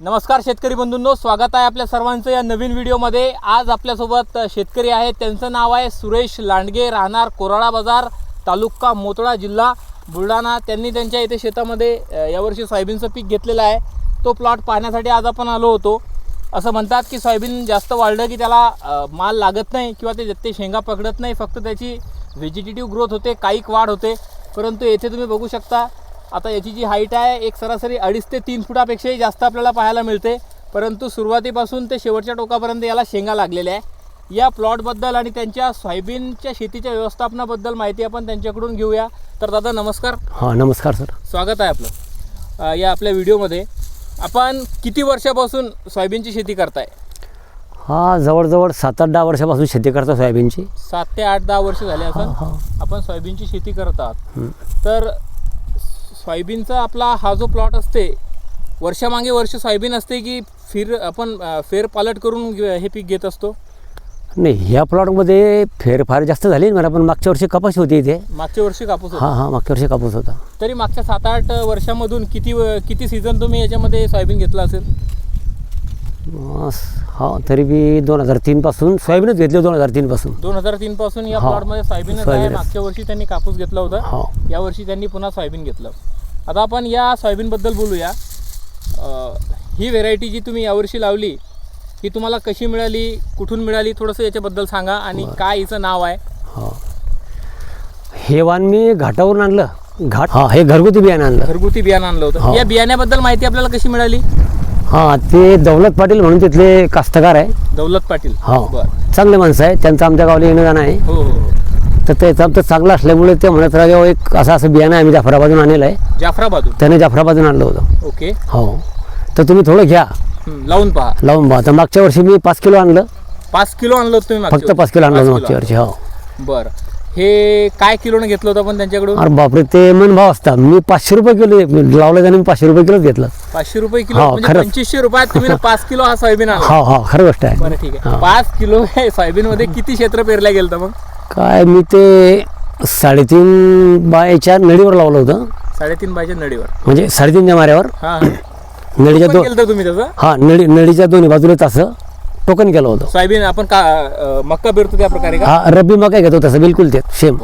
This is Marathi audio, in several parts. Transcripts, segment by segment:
नमस्कार शेतकरी बंधूंनो स्वागत आहे आपल्या सर्वांचं या नवीन व्हिडिओमध्ये. आज आपल्यासोबत शेतकरी आहेत त्यांचं नाव आहे सुरेश लांडगे राहणार कोराळा बाजार तालुका मोतळा जिल्हा बुलढाणा. त्यांनी त्यांच्या इथे शेतामध्ये यावर्षी सोयाबीनचं पीक घेतलेलं आहे. तो प्लॉट पाहण्यासाठी आज आपण आलो होतो. असं म्हणतात की सोयाबीन जास्त वाढलं की त्याला माल लागत नाही किंवा ते ते शेंगा पकडत नाही. फक्त त्याची व्हेजिटेटिव्ह ग्रोथ होते काईक वाढ होते. परंतु येथे तुम्ही बघू शकता आता याची जी हाईट आहे एक सरासरी अडीच ते तीन फुटापेक्षाही जास्त आपल्याला पाहायला मिळते. परंतु सुरुवातीपासून ते शेवटच्या टोकापर्यंत याला शेंगा लागलेल्या आहे. या प्लॉटबद्दल आणि त्यांच्या सोयाबीनच्या शेतीच्या व्यवस्थापनाबद्दल माहिती आपण त्यांच्याकडून घेऊया. तर दादा नमस्कार. हां नमस्कार सर. स्वागत आहे आपलं. या आपल्या व्हिडिओमध्ये. आपण किती वर्षापासून सोयाबीनची शेती करताय? हा जवळजवळ सात आठ दहा वर्षापासून शेती करतो सोयाबीनची. सात ते आठ दहा वर्ष झाले असं आपण सोयाबीनची शेती करत आहात. हं. तर सोयाबीनचा आपला हा जो प्लॉट असते वर्षामागे वर्ष सोयाबीन असते की फिर आपण फेरपालट करून हे पीक घेत असतो? नाही ह्या प्लॉटमध्ये फेरफार जास्त झाली मला पण मागच्या वर्षी कपाशी होती इथे. मागच्या वर्षी कापूस होता? हां हां मागच्या वर्षी कापूस होता. तरी मागच्या सात आठ वर्षामधून किती किती सीझन तुम्ही याच्यामध्ये सोयाबीन घेतलं असेल? हां तरी बी दोन हजार तीनपासून सोयाबीनच घेतली दोन हजार तीनपासून दोन हजार तीन पासून या हा. प्लॉटमध्ये सोयाबीनच आहे. सोयाबीनच. मागच्या वर्षी त्यांनी कापूस घेतला होता. हो. या वर्षी त्यांनी पुन्हा सोयाबीन घेतलं. आता आपण या सोयाबीनबद्दल बोलूया. अ, ही व्हेरायटी जी तुम्ही यावर्षी लावली ही तुम्हाला कशी मिळाली कुठून मिळाली थोडंसं याच्याबद्दल सांगा आणि काय हिचं नाव आहे? हो. हे वाण मी घाटावरून आणलं. घाट हां हे घरगुती बियाणं आणलं. घरगुती बियाणं आणलं होतं. हो. या बियाण्याबद्दल माहिती आपल्याला कशी मिळाली? हां ते दौलत पाटील म्हणून तिथले कास्तकार आहे. दौलत पाटील. हो. बरं. चांगले माणसं आहे त्यांचं आमच्या गावाला येणं जाणं आहे. हो हो हो. तर त्याचं आमचं चांगलं असल्यामुळे ते म्हणत राहिले एक असं असं बियाणं आम्ही जाफराबादून आणलेलं आहे. जाफराबादून त्याने जाफराबादून आणलं होतं. ओके. हो. तर तुम्ही थोडं घ्या. हं, लावून पहा. लावून पहा. तर मागच्या वर्षी मी पाच किलो आणलं. पाच किलो आणलं होतं तुम्ही मागच्या फक्त पाच किलो आणलं मागच्या वर्षी हो. बरं. हे काय किलोने घेतलं होतं आपण त्यांच्याकडून? अरे बापरे ते मन भाव असता मी पाचशे रुपये किलो लावलं त्याने मी पाचशे रुपये किलोच घेतलं. पाचशे रुपये किलो? हो, म्हणजे खरंच. पंचवीसशे रुपयात तुम्ही ना पाच किलो हा सोयाबीन आणला. हो हो खरं गोष्ट आहे. बरं ठीक आहे. हा. पाच किलो हे सोयाबीन मध्ये किती क्षेत्र पेरल्या गेलं मग? काय मी ते साडेतीन बायच्या नळीवर लावलं होतं. साडेतीन बायच्या नडीवर म्हणजे साडेतीनच्या माऱ्यावर. हा नळीच्या पण दोन केलं तुम्ही त्याचं? हा नळी नळीच्या दोन्ही बाजूला तसं टोकन केलं होतं. सोयाबीन आपण का अं, मक्का पेरतो त्या प्रकारे का? हा रब्बी मका घेतो तसं बिलकुल ते सेम.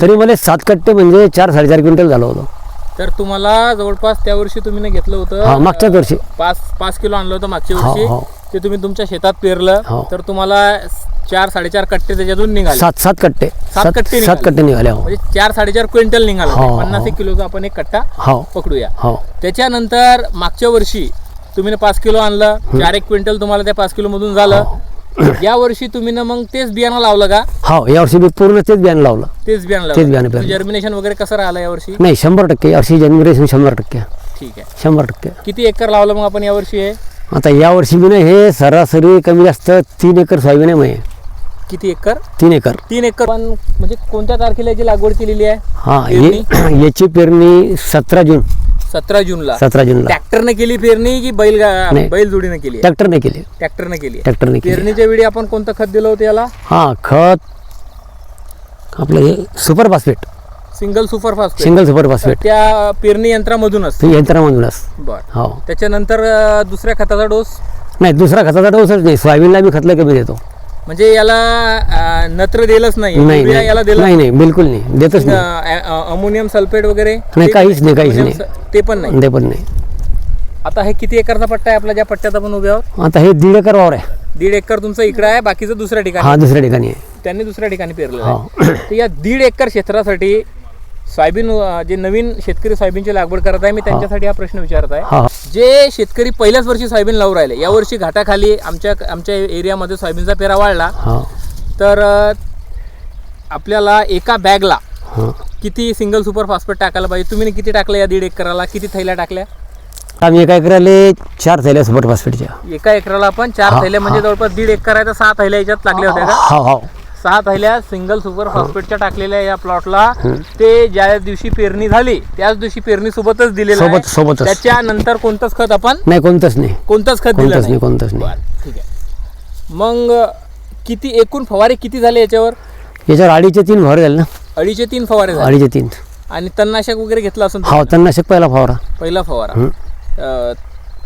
तरी मला सात कट्टे म्हणजे चार साडेचार क्विंटल झालं होतं. तर तुम्हाला जवळपास त्या वर्षी तुम्ही ना घेतलं होतं हा मागच्याच वर्षी. पाच पाच किलो आणलं होतं मागच्या हो, वर्षी. हो. ते तुम्ही तुमच्या शेतात पेरलं हो. तर तुम्हाला चार साडेचार कट्टे त्याच्यातून निघाले. सात सात कट्टे. सात कट्टे सात निघाले. कट्टे निघाले हो. म्हणजे चार साडेचार क्विंटल निघाला. हो, हो. पन्नास एक किलोचा आपण एक कट्टा हो. पकडूया. हो. त्याच्यानंतर मागच्या वर्षी तुम्ही ना पाच किलो आणलं चार एक क्विंटल तुम्हाला त्या पाच किलो मधून झालं. या वर्षी तुम्ही ना मग तेच बियाणं लावलं का? हो यावर्षी मी पूर्ण तेच बियाणं लावलं. तेच बियाणं तेच बियाणं लावलं. पेरलं. जर्मिनेशन वगैरे कसं राहिलं यावर्षी नाही शंभर टक्के. यावर्षी जनरेशन शंभर टक्के. ठीक आहे. शंभर टक्के. किती एकर लावलं मग आपण यावर्षी हे? आता यावर्षी मी ना हे सरासरी कमी जास्त तीन एकर सोयाबीन आहे माझे किती एकर? तीन एकर. तीन एकर. पण म्हणजे कोणत्या तारखेला याची लागवड केलेली आहे? हा हे याची पेरणी सतरा जून. सतरा जूनला. सतरा जूनला. ट्रॅक्टरने केली पेरणी की बैल नाही. बैल जोडीने केली? ट्रॅक्टरने केली. ट्रॅक्टरने केली. ट्रॅक्टरने केली. पेरणीच्या वेळी आपण कोणतं खत दिलं होतं याला? हा खत. आपलं हे super phosphate. Single super phosphate. Single super phosphate. त्या पेरणी यंत्रामधूनच यंत्रामधूनच. बर. हो. त्याच्यानंतर अं, दुसऱ्या खताचा डोस? नाही दुसरा खताचा डोसच नाही. सोयाबीनला मी खतलं कमी देतो. म्हणजे याला नत्र दिलंच नाही. युरिया याला दिलं. नाही नाही. बिलकुल नाही. देतच नाही. अमोनियम सल्फेट वगैरे? नाही काहीच नाही काहीच नाही. ते पण नाही. ते पण नाही. आता हे किती एकरचा पट्टा आहे आपला ज्या पट्ट्यात आपण उभे आहोत? आता हे दीड एकर वावर आहे. दीड एकर तुमचं इकडं आहे बाकीचं दुसऱ्या ठिकाणी. हा दुसऱ्या ठिकाणी आहे. त्यांनी दुसऱ्या ठिकाणी पेरलेलं हो. आहे. तर या दीड एकर क्षेत्रासाठी सोयाबीन जे नवीन शेतकरी सोयाबीनची लागवड करत आहे मी त्यांच्यासाठी हा प्रश्न विचारत आहे. जे शेतकरी पहिल्याच वर्षी सोयाबीन लावून राहिले या वर्षी घाटाखाली आमच्या आमच्या एरियामध्ये सोयाबीनचा पेरा वाढला. तर आपल्याला एका बॅगला किती सिंगल सुपर फॉस्फेट टाकायला पाहिजे? तुम्ही किती टाकलं या दीड एकराला? किती थैल्या टाकल्या? आम्ही एका एकराले चार थैल्या सुपर फॉस्फेटच्या एका एकराला आपण चार थैल्या म्हणजे जवळपास दीड एकर आहे तर सहा थैल्या याच्यात लागल्या होत्या का? हो हो. सहा थैल्या सिंगल सुपर फॉस्फेटच्या टाकलेल्या या प्लॉटला ते ज्या दिवशी पेरणी झाली त्याच दिवशी पेरणी सोबतच दिलेलं आहे. सोबत- सोबतच. त्याच्यानंतर कोणतंच खत आपण नाही कोणतंच नाही. कोणतंच खत दिलं कोणतंच नाही. कोणतंच नाही. बरं, ठीक आहे. मग किती एकूण फवारे किती झाले याच्यावर? याच्यावर अडीचे तीन फवारे झाले ना. अडीचशे तीन फवारे झाले. अडीचे तीन. आणि तणनाशक वगैरे घेतलं असेल हा तणनाशक पहिला फवारा. पहिला फवारा. अं,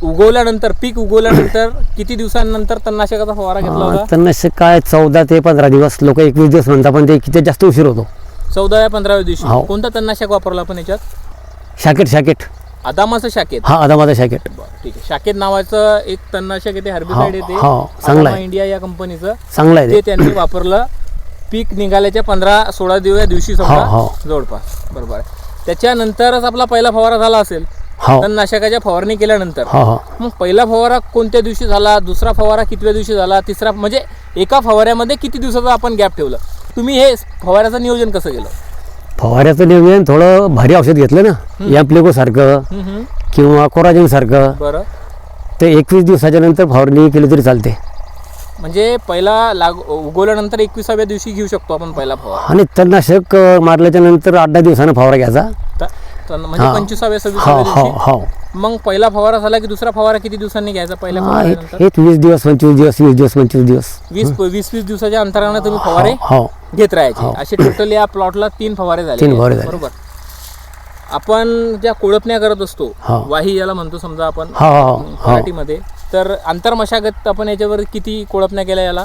उगवल्यानंतर पीक उगवल्यानंतर किती दिवसांनंतर तणनाशकाचा फवारा घेतला होता? तणनाशक काय चौदा ते पंधरा दिवस लोक एकवीस दिवस म्हणतात पण ते किती जास्त उशीर होतो. चौदाव्या पंधराव्या दिवशी. हो. कोणतं तणनाशक वापरलं आपण याच्यात? शाकेट शाकेट. अदामाचं शाकेत. हा आदामाचा शाकेट. बरं, ठीक आहे. शाकेत नावाचं एक तणनाशक येते हर्बिसाइड येते हो, चांगलं अदामा. इंडिया या कंपनीचं चांगला आहे ते. ते त्यांनी वापरलं. पीक निघाल्याच्या पंधरा सोळा दिवस दिवशी हो, समजा. हो. जवळपास. बरोबर आहे. त्याच्यानंतरच आपला पहिला फवारा झाला असेल. हो. तणनाशकाच्या फवारणी केल्यानंतर हो हो. मग पहिला फवारा कोणत्या दिवशी झाला दुसरा फवारा कितव्या दिवशी झाला तिसरा म्हणजे एका फवाऱ्यामध्ये किती दिवसाचा आपण गॅप ठेवलं? तुम्ही हे फवाऱ्याचं नियोजन कसं केलं? फवाऱ्याचं नियोजन थोडं भारी औषध घेतलं ना. या सारखं हम्म. किंवा कोराजिन सारखं. बरं. ते एकवीस दिवसाच्या नंतर फवारणी केली तरी चालते. म्हणजे पहिला लाग उगवल्यानंतर एकविसाव्या दिवशी घेऊ शकतो आपण पहिला फवारा. आणि तणनाशक अं, मारल्याच्या नंतर आठ दहा दिवसानं फवारा घ्यायचा. त- तण- म्हणजे हा. पंचवीसाव्या हो सव्वीसाव्या दिवशी मग पहिला फवारा झाला की दुसरा फवारा किती दिवसांनी घ्यायचा? पहिल्या हा, हे वीस दिवस पंचवीस दिवस वीस दिवस पंचवीस दिवस. वीस वीस वीस दिवसाच्या अंतराने तुम्ही फवारे हो घेत राहायचे. असे टोटल या प्लॉटला तीन फवारे झाले तीन फवारे झाले. बरोबर. आपण ज्या कोळपण्या करत असतो हा. वाही याला म्हणतो समजा आपण हो हो हो मराठीमध्ये तर आंतरमशागत आपण याच्यावर किती कोळपण्या केल्या याला?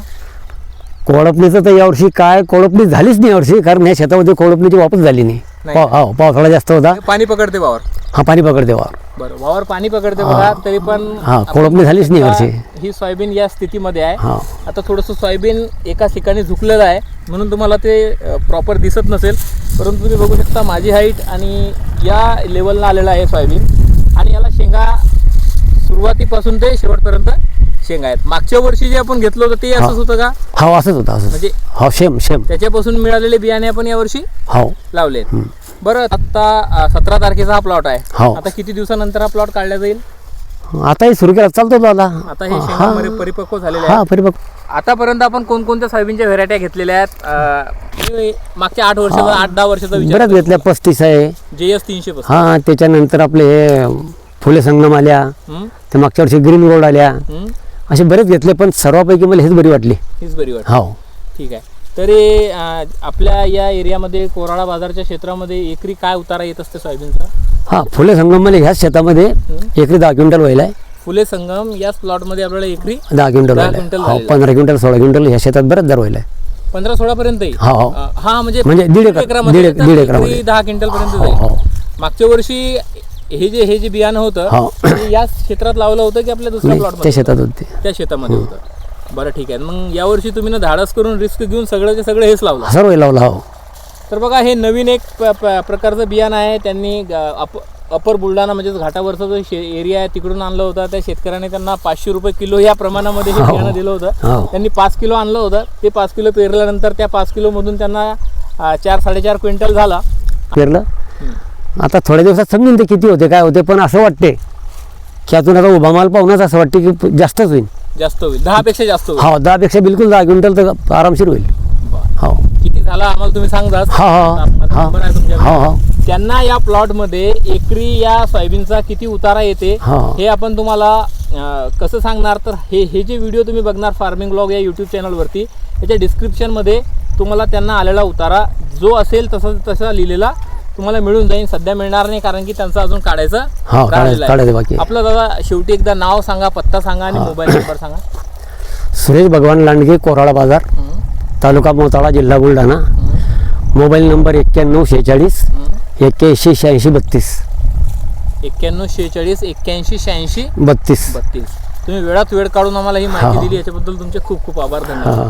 कोळपणीचं तर यावर्षी काय? कोळपणी झालीच नाही यावर्षी कारण या शेतामध्ये कोळपणीची वापस झाली नाही. नाही. पाव- हो पावसाळा जास्त होता. पाणी पकडते वावर. हा पाणी पकडते वा बरं वावर पाणी पकडते बघा तरी पण हा, आपण झालीच नाही आता यावर्षी. ही सोयाबीन या स्थितीमध्ये आहे. हा. आता थोडंसं सोयाबीन एका ठिकाणी झुकलेलं आहे म्हणून तुम्हाला ते प्रॉपर दिसत नसेल. परंतु तुम्ही बघू शकता माझी हाईट आणि या लेवलला आलेलं आहे सोयाबीन. आणि याला शेंगा सुरुवातीपासून ते शेवटपर्यंत शेंगा आहेत. मागच्या वर्षी जे आपण घेतलं होतं ते असंच होतं का? हो असंच होतं असंच. म्हणजे हो सेम सेम त्याच्यापासून मिळालेले बियाणे आपण यावर्षी हो लावले बरं आता सतरा तारखेचा हा प्लॉट आहे. हो. आता किती दिवसानंतर हा प्लॉट काढला जाईल? आताही सुरू केला चालतो तो आता. आता हे शेंगा मरे परिपक्व झालेले हा आतापर्यंत आपण कोणकोणत्या सोयाबीनच्या व्हेरायट्या घेतलेल्या आहेत? अं, मी मागच्या आठ वर्षाचा आठ दहा वर्षाचा बऱ्याच विचार घेतल्या पस्तीस आहे. जे एस तीनशे हा त्याच्यानंतर आपले हे फुले संगम आल्या. हम्म, ते मागच्या वर्षी ग्रीन रोड आल्या. हम्म, असे बरेच घेतले पण सर्वापैकी मला हेच बरी वाटली. हीच बरी वाटत हो. ठीक आहे. तरी अं, आपल्या या एरियामध्ये कोराळा बाजारच्या क्षेत्रामध्ये एकरी काय उतारा येत असते सोयाबीनचा? हा फुले संगम मला ह्याच शेतामध्ये एकरी दहा क्विंटल व्हायला आहे. फुले संगम याच प्लॉटमध्ये आपल्याला एकरी दहा क्विंटल दहा व्हायला क्विंटल हो झालेलं पंधरा क्विंटल सोळा क्विंटल ह्या शेतात बरेच दर व्हायला आहे. पंधरा सोळा पर्यंत हो हो. हा म्हणजे म्हणजे दीड एकर- एकरामध्ये दीड- तर दीड एकरी एकरामध्ये. दहा क्विंटल पर्यंत हो. जाईल. मागच्या वर्षी हे जे हे जे बियाणं होतं हो. ते याच क्षेत्रात लावलं होतं की आपल्या दुसऱ्या नाही त्या शेतात होते. त्या शेतामध्ये होतं. बरं ठीक आहे. मग यावर्षी तुम्ही ना धाडस करून रिस्क घेऊन सगळं सगळं हेच लावलं. सर्व लावला हो. तर बघा हे नवीन एक प्रकारचं बियाणं आहे. त्यांनी अपर बुलढाणा म्हणजेच घाटावरचा जो एरिया आहे तिकडून आणलं होतं. त्या शेतकऱ्याने त्यांना पाचशे रुपये किलो या प्रमाणामध्ये हे बियाणं दिलं होतं. हो. त्यांनी पाच किलो आणलं होतं. ते पाच किलो पेरल्यानंतर त्या पाच किलोमधून त्यांना चार साडेचार क्विंटल झाला. पेरलं? आता थोड्या दिवसात समजून ते किती होते काय होते पण असं वाटते की अजून आता उभा माल पाहूनच असं वाटते की जास्तच होईल. जास्त होईल. दहापेक्षा जास्त होईल. हो दहापेक्षा बिलकुल दहा क्विंटल तर आरामशीर होईल. बरं. हो. किती झाला आम्हाला तुम्ही सांगा हो हो हो. नंबर आहे तुमच्याकडे. हो हो. त्यांना या प्लॉटमध्ये एकरी या सोयाबीनचा किती उतारा येते हा. हे आपण तुम्हाला अं, कसं सांगणार? तर हे हे जे व्हिडिओ तुम्ही बघणार फार्मिंग ब्लॉग या यूट्यूब चॅनलवरती याच्या डिस्क्रिप्शनमध्ये तुम्हाला त्यांना आलेला उतारा जो असेल तसा तसा लिहिलेला तुम्हाला मिळून जाईल सध्या मिळणार नाही कारण की त्यांचा अजून काढायचा हा बाकी आहे. आपलं दादा शेवटी एकदा नाव सांगा पत्ता सांगा आणि मोबाईल नंबर सांगा. सुरेश भगवान लांडगे कोराळा बाजार तालुका मोताळा जिल्हा बुलढाणा. मोबाईल नंबर एक्क्याण्णव शेहेचाळीस. एक्क्याऐंशी शहाऐंशी बत्तीस. एक्क्याण्णव शेहेचाळीस एक्क्याऐंशी शहाऐंशी बत्तीस. बत्तीस. तुम्ही वेळात वेळ काढून आम्हाला ही माहिती हा. दिली याच्याबद्दल तुमचे खूप खूप आभार धन्यवाद. हा.